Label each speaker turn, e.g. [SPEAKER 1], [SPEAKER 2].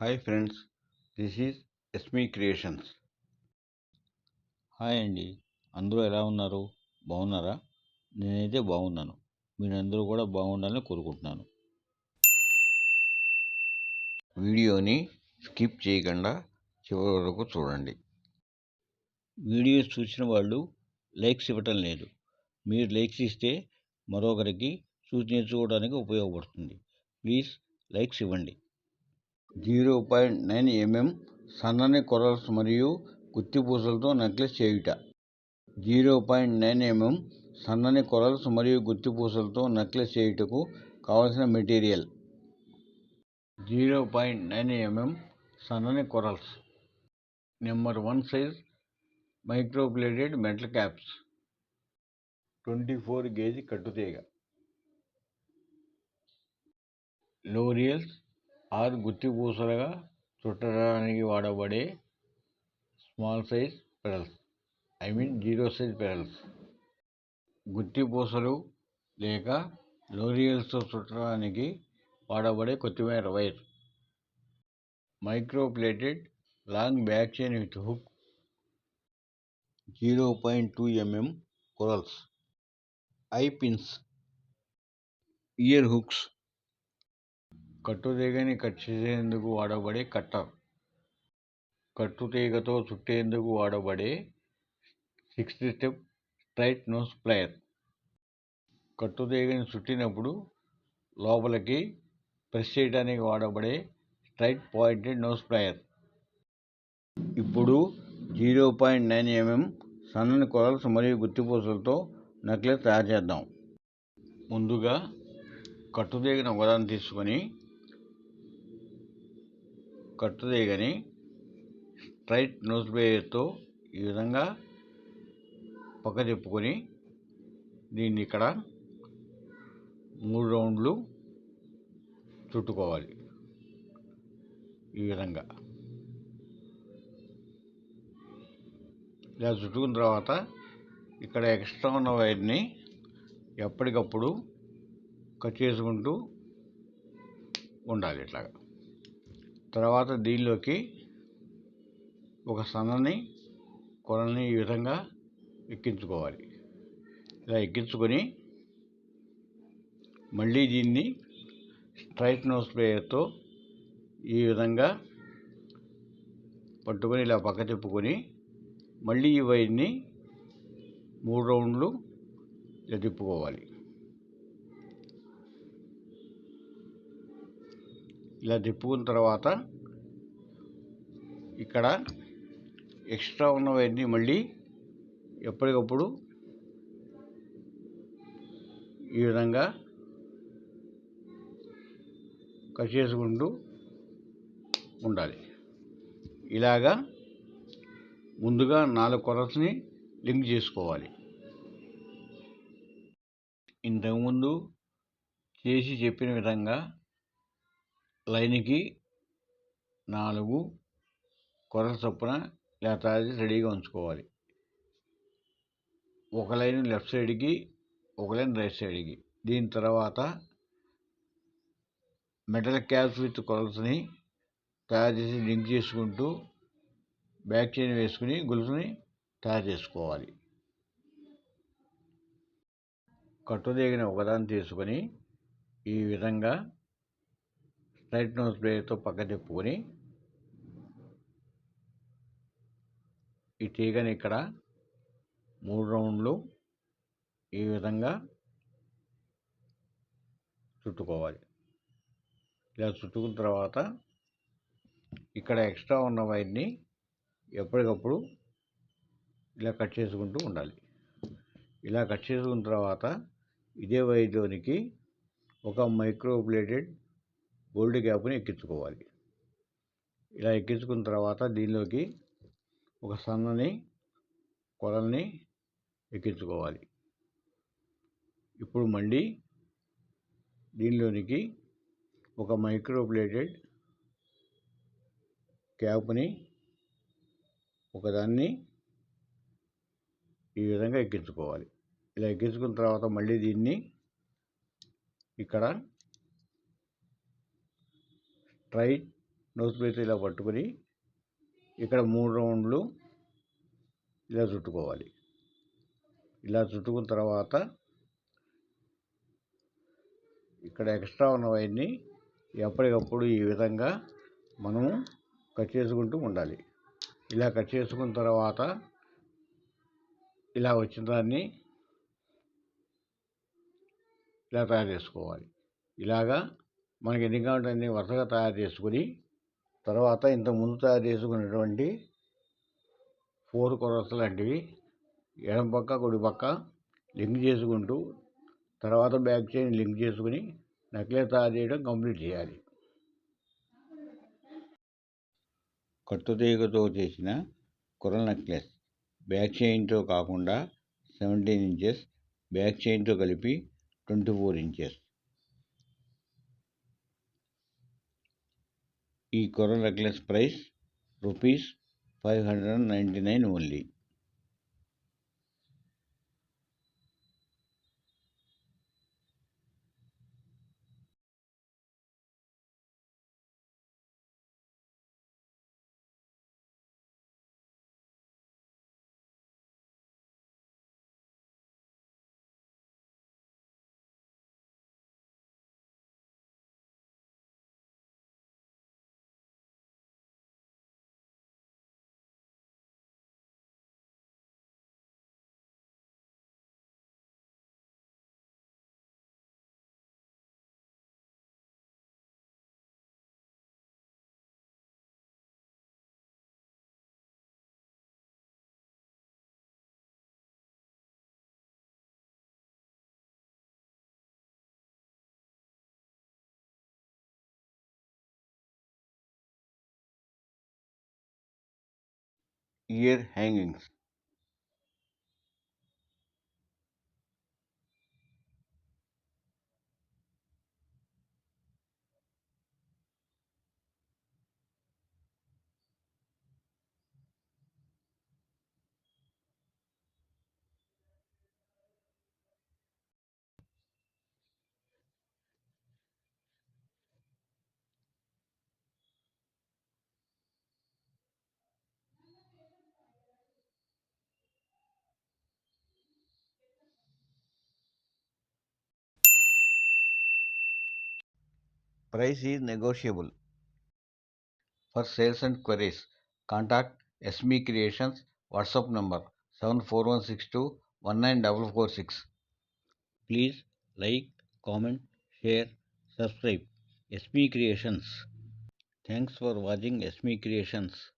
[SPEAKER 1] Hi friends this is ఎస్మీ creations hi అండి అందరూ ఎలా ఉన్నారు? బాగున్నారా? నేనైతే బాగున్నాను. మీరందరూ కూడా బాగుండాలని కోరుకుంటున్నాను. వీడియోని స్కిప్ చేయకుండా చివరి వరకు చూడండి. వీడియోస్ చూసిన వాళ్ళు లైక్స్ ఇవ్వటం లేదు. మీరు లైక్స్ ఇస్తే మరొకరికి సూచించుకోవడానికి ఉపయోగపడుతుంది. ప్లీజ్ లైక్స్ ఇవ్వండి. జీరో పాయింట్ నైన్ ఎంఎం సన్నని కొరల్స్ మరియు గుత్తిపూసలతో నెక్లెస్ చేయుట. జీరో పాయింట్ నైన్ ఎంఎం సన్నని కొరల్స్ మరియు గుత్తిపూసలతో నెక్లెస్ చేయుటకు కావలసిన material. Zero point nine mm సన్నని corals. Number one size microplated metal caps. Twenty four kg కట్టుతీగ. లోరియల్స్ ఆర్ గుత్తిపూసలుగా చుట్టడానికి వాడబడే small size petals. I mean zero size petals. గుత్తిపూసలు లేక లోరియల్స్తో చుట్టడానికి వాడబడే కొత్తిమీర wire microplated long back chain with hook. Zero point two mm corals. Eye pins. Ear hooks. కట్టుతీగని cut చేసేందుకు వాడబడే కట్టర్ కట్టుతీగతో చుట్టేందుకు వాడబడే sixth step straight nose plier. కట్టుతీగని చుట్టినప్పుడు లోపలికి ప్రెస్ చేయడానికి వాడబడే స్ట్రైట్ పాయింటెడ్ నోస్ ప్లయర్. ఇప్పుడు జీరో పాయింట్ నైన్ ఎంఎం సన్నని కొరల్స్ మరియు గుత్తిపూసలతో నెక్లెస్ తయారు చేద్దాం. ముందుగా కట్టుదేగిన ఒకదాన్ని తీసుకొని కట్టుదేగని స్ట్రైట్ నోస్ బ్లేయర్తో ఈ విధంగా పక్క తిప్పుకొని దీన్ని ఇక్కడ మూడు రౌండ్లు చుట్టుకోవాలి. ఈ విధంగా. ఇలా చుట్టుకున్న తర్వాత ఇక్కడ ఎక్స్ట్రా ఉన్న వైర్ని ఎప్పటికప్పుడు కట్ చేసుకుంటూ ఉండాలి ఇట్లాగా. తర్వాత దీనిలోకి ఒక సన్నని కొనని ఈ విధంగా ఎక్కించుకోవాలి. ఇలా ఎక్కించుకొని మళ్ళీ దీన్ని స్ట్రైట్ నోస్ ప్లేయర్తో ఈ విధంగా పట్టుకొని ఇలా పక్క తిప్పుకొని మళ్ళీ ఈ వైర్ని మూడు రౌండ్లు ఇలా తిప్పుకోవాలి. ఇలా తిప్పుకున్న తర్వాత ఇక్కడ ఎక్స్ట్రా ఉన్నవన్నీ మళ్ళీ ఎప్పటికప్పుడు ఈ విధంగా కట్ చేసుకుంటూ ఉండాలి. ఇలాగా ముందుగా నాలుగు కొరల్స్ని లింక్ చేసుకోవాలి. ఇంతకుముందు చేసి చెప్పిన విధంగా లైన్కి నాలుగు కొరల చొప్పున ఇలా రెడీగా ఉంచుకోవాలి. ఒక లైన్ లెఫ్ట్ సైడ్కి ఒక లైన్ రైట్ సైడ్కి. దీని తర్వాత మెటల్ క్యాప్స్ విత్ కొలల్స్ని తయారు చేసి లింక్ చేసుకుంటూ బ్యాక్ చైన్ వేసుకుని గొలుసుని తయారు చేసుకోవాలి. కట్టుదేగిన ఒకదాన్ని తీసుకొని ఈ విధంగా రైట్ నోస్ బ్లేడ్తో పక్క తిప్పుకొని ఈ తీగని ఇక్కడ మూడు రౌండ్లు ఈ విధంగా చుట్టుకోవాలి. ఇలా చుట్టుకున్న తర్వాత ఇక్కడ ఎక్స్ట్రా ఉన్న వైర్ని ఎప్పటికప్పుడు ఇలా కట్ చేసుకుంటూ ఉండాలి. ఇలా కట్ చేసుకున్న తర్వాత ఇదే వైర్లోనికి ఒక మైక్రోబ్లేటెడ్ గోల్డ్ క్యాప్ని ఎక్కించుకోవాలి. ఇలా ఎక్కించుకున్న తర్వాత దీనిలోకి ఒక సన్నని కొలల్ని ఎక్కించుకోవాలి. ఇప్పుడు మళ్ళీ దీనిలోనికి ఒక మైక్రోప్లేటెడ్ క్యాప్ని ఒకదాన్ని ఈ విధంగా ఎక్కించుకోవాలి. ఇలా ఎక్కించుకున్న తర్వాత మళ్ళీ దీన్ని ఇక్కడ రైట్ నోస్ ప్లేస్ ఇలా పట్టుకొని ఇక్కడ మూడు రౌండ్లు ఇలా చుట్టుకోవాలి. ఇలా చుట్టుకున్న తర్వాత ఇక్కడ ఎక్స్ట్రా ఉన్న వైర్ని ఎప్పటికప్పుడు ఈ విధంగా మనము కట్ చేసుకుంటూ ఉండాలి. ఇలా కట్ చేసుకున్న తర్వాత ఇలా వచ్చిన దాన్ని ఇలా తయారు చేసుకోవాలి. ఇలాగా మనకి ఎన్ని కావాలంటే అన్ని వరుసగా తయారు చేసుకుని తర్వాత ఇంత ముందు తయారు చేసుకున్నటువంటి ఫోర్ కొరస్ లాంటివి ఎడం పక్క కుడి పక్క లింక్ చేసుకుంటూ తర్వాత బ్యాక్ చైన్ లింక్ చేసుకుని నెక్లెస్ తయారు చేయడం కంప్లీట్ చేయాలి. కట్టుతీగతో చేసిన కుర్ర నెక్లెస్ బ్యాక్ చైన్తో కాకుండా సెవెంటీన్ ఇంచెస్ బ్యాక్ చైన్తో కలిపి ట్వంటీ ఫోర్ ఇంచెస్. ఈ coral necklace price rupees five hundred and ninety nine only. Ear hangings Price is negotiable. For sales and queries, contact SME Creations WhatsApp number 74162 19446. Please like, comment, share, subscribe SME Creations. Thanks for watching SME Creations.